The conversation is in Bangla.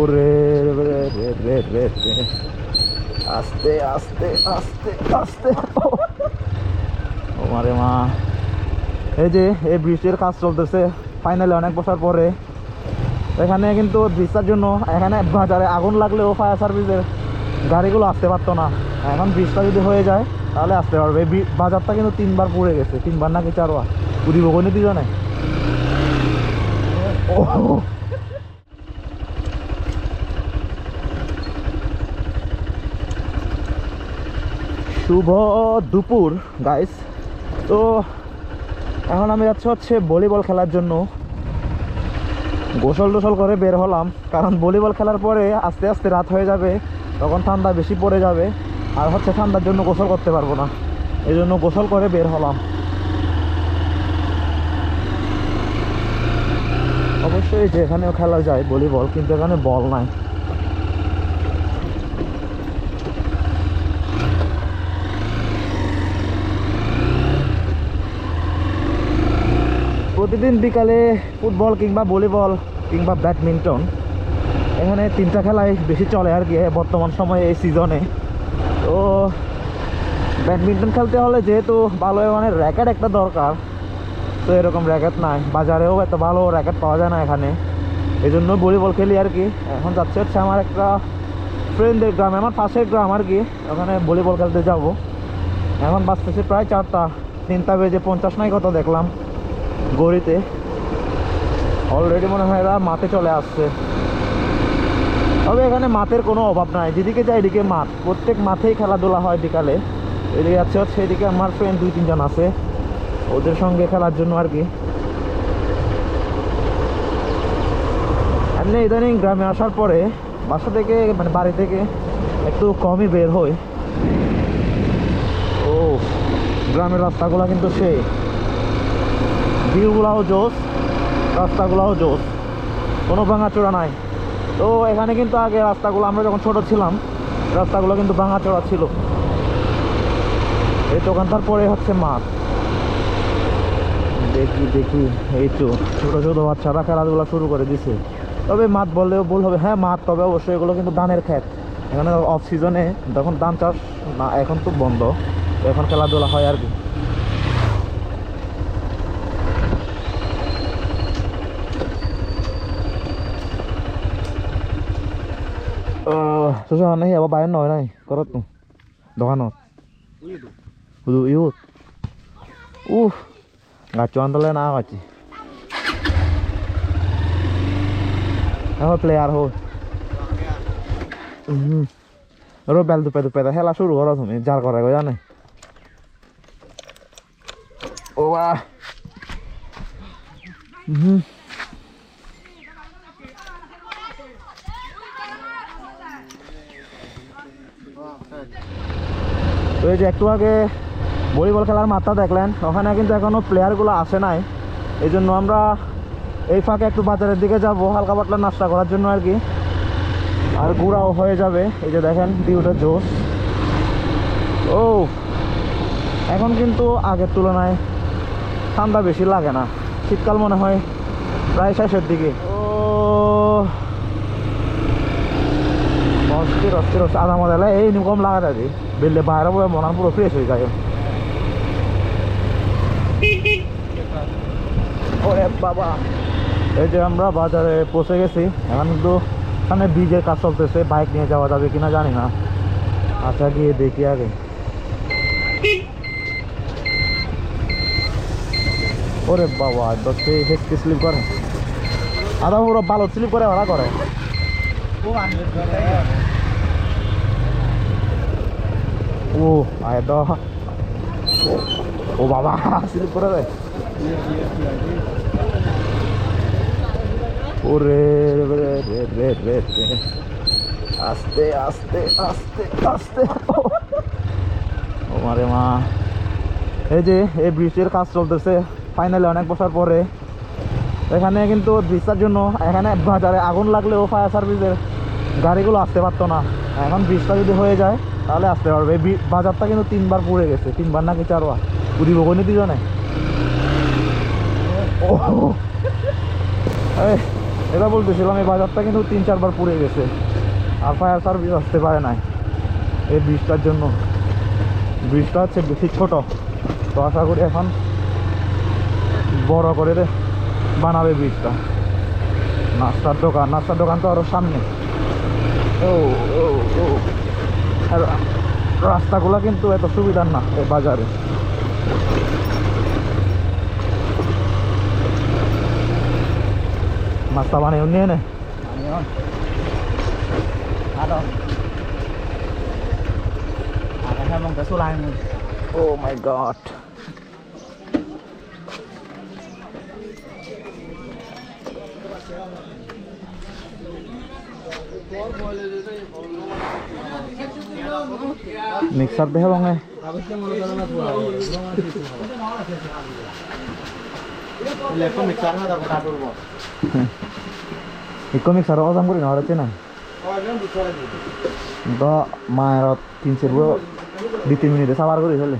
ওরে রে রে রে রে রে। আস্তে আস্তে আস্তে আস্তে। ও মারে মা। এই যে, এই ব্রিজের কাজ চলতেছে। ফাইনালি অনেক বছর পরে। এখানে কিন্তু ব্রিজটার জন্য এখানে বাজারে আগুন লাগলেও ফায়ার সার্ভিসের গাড়িগুলো আসতে পারতো না। এখন ব্রিজটা যদি হয়ে যায়, তাহলে আসতে পারবে। এই বাজারটা কিন্তু তিনবার পুড়ে গেছে। তিনবার নাকি চারবার। পুরি বগনে দুজনে ও শুভ দুপুর গাইস তো এখন আমি যাচ্ছি হচ্ছে ভলিবল খেলার জন্য। গোসল টোসল করে বের হলাম, কারণ ভলিবল খেলার পরে আস্তে আস্তে রাত হয়ে যাবে, তখন ঠান্ডা বেশি পড়ে যাবে, আর হচ্ছে ঠান্ডার জন্য গোসল করতে পারব না। এই জন্য গোসল করে বের হলাম। অবশ্যই যে এখানেও খেলা যায় ভলিবল, কিন্তু এখানে বল নাই। প্রতিদিন বিকালে ফুটবল কিংবা ভলিবল কিংবা ব্যাডমিন্টন, এখানে তিনটা খেলাই বেশি চলে আর কি বর্তমান সময়ে, এই সিজনে। তো ব্যাডমিন্টন খেলতে হলে যেহেতু ভালো মানে র্যাকেট একটা দরকার, তো এরকম র্যাকেট নাই। বাজারেও এত ভালো র্যাকেট পাওয়া যায় না এখানে। এই জন্য ভলিবল খেলি আর কি। এখন যাচ্ছে হচ্ছে আমার একটা ফ্রেন্ডের গ্রামে, আমার পাশের গ্রাম আর কি। ওখানে ভলিবল খেলতে যাব। এখন বাঁচতেছে প্রায় চারটা। তিনটা বেজে পঞ্চাশ নাই কত দেখলাম। গড়িতে অলরেডি মনে হয় এরা মাঠে চলে আসছে। তবে এখানে মাঠের কোনো অভাব নাই। যেদিকে যায় এদিকে মাঠ। প্রত্যেক মাঠেই খেলাধুলা হয় বিকালে। এদিকে যাচ্ছে এদিকে আমার ফ্রেন্ড দুই, তিনজন আছে। ওদের সঙ্গে খেলার জন্য আর কি। এমনি ইদানিং গ্রামে আসার পরে বাসা থেকে মানে বাড়ি থেকে একটু কমই বের হই। ও, গ্রামের রাস্তাগুলো কিন্তু সেই। ভিউগুলাও জোস, রাস্তাগুলাও জোস, কোনো ভাঙাচোরা নাই। তো এখানে কিন্তু আগে রাস্তাগুলো, আমরা যখন ছোট ছিলাম, রাস্তাগুলো কিন্তু ভাঙাচোরা ছিল। এই তো ওখানটার পরে হচ্ছে মাঠ দেখি দেখি, এই তো ছোটো ছোটো বাচ্চারা খেলাধুলা শুরু করে দিছে। তবে মাঠ বললেও ভুল হবে। হ্যাঁ মাঠ, তবে অবশ্যই এগুলো কিন্তু ধানের ক্ষেত। এখানে অফ সিজনে তখন ধান চাষ, না, এখন তো বন্ধ। এখন খেলাধুলা হয় আর কি। Susah nih apa bayar no nih korot tuh dokan no iut uh ngacuan tuh na ngaci apa player ho হুম রো বেল দুপে দুপে খেলা শুরু করো তুমি যার করে গো জানে ও বা হুম তো এই যে একটু আগে ভলিবল খেলার মাঠটা দেখলেন, ওখানে কিন্তু এখনও প্লেয়ারগুলো আসে নাই। এই জন্য আমরা এই ফাঁকে একটু বাজারের দিকে যাব, হালকা পাতলা নাস্তা করার জন্য আর কি। আর ঘোরাও হয়ে যাবে। এই যে দেখেন ভিউটা জোস। ও, এখন কিন্তু আগের তুলনায় ঠান্ডা বেশি লাগে না। শীতকাল মনে হয় প্রায় শেষের দিকে। অস্থির আধা মজা এই নিকম লাগা যাবে বেললে বাইরে বয়ে মন পুরো ফ্রেশ হয়ে যায়। ওরে বাবা। এই যে আমরা বাজারে পৌঁছে গেছি, এখন কিন্তু এখানে বীজের কাজ চলতেছে, বাইক নিয়ে যাওয়া যাবে কিনা জানি না। আচ্ছা গিয়ে দেখি আগে। ওরে বাবা দশে হেঁচকে স্লিপ করে। আদা পুরো ভালো স্লিপ করে ওরা করে। ও আয় দ। ও বাবা স্লিপ করে দেয় ওরে, রে রে রে রে রে আস্তে আস্তে আস্তে আস্তে। ও মারে মা। এই যে, এই ব্রিজের কাজ চলতেছে। ফাইনালি অনেক বছর পরে। এখানে কিন্তু ব্রিজটার জন্য এখানে বাজারে আগুন লাগলেও ফায়ার সার্ভিসের গাড়িগুলো আসতে পারতো না। এখন ব্রিজটা যদি হয়ে যায় তাহলে আসতে পারবে। এই বাজারটা কিন্তু তিনবার পুড়ে গেছে। তিনবার নাকি চারবার। পুরি বগনি দুজনে? ও এটা বলতেছিলাম এই বাজারটা কিন্তু তিন, চারবার পুড়ে গেছে। আর ফায়ার সার্ভিস আসতে পারে নাই। এই ব্রিজটার জন্য। ব্রিজটা হচ্ছে বেশি ছোট। তো আশা করি এখন বড় করে বানাবে ব্রিজটা। নাস্তার দোকান। নাস্তার দোকান তো আরও সামনে। ও ও আর রাস্তাগুলো কিন্তু এত সুবিধার না এই বাজারে নাস্তা বানিয়ে নিয়ে নে Ayan. Ano? Akan মিক্সার দেহে mo. ইকো মিক্সার অজাম করি না হচ্ছে না মায়ের তিন চার দুই, তিন মিনিটে সাবার করি চলে.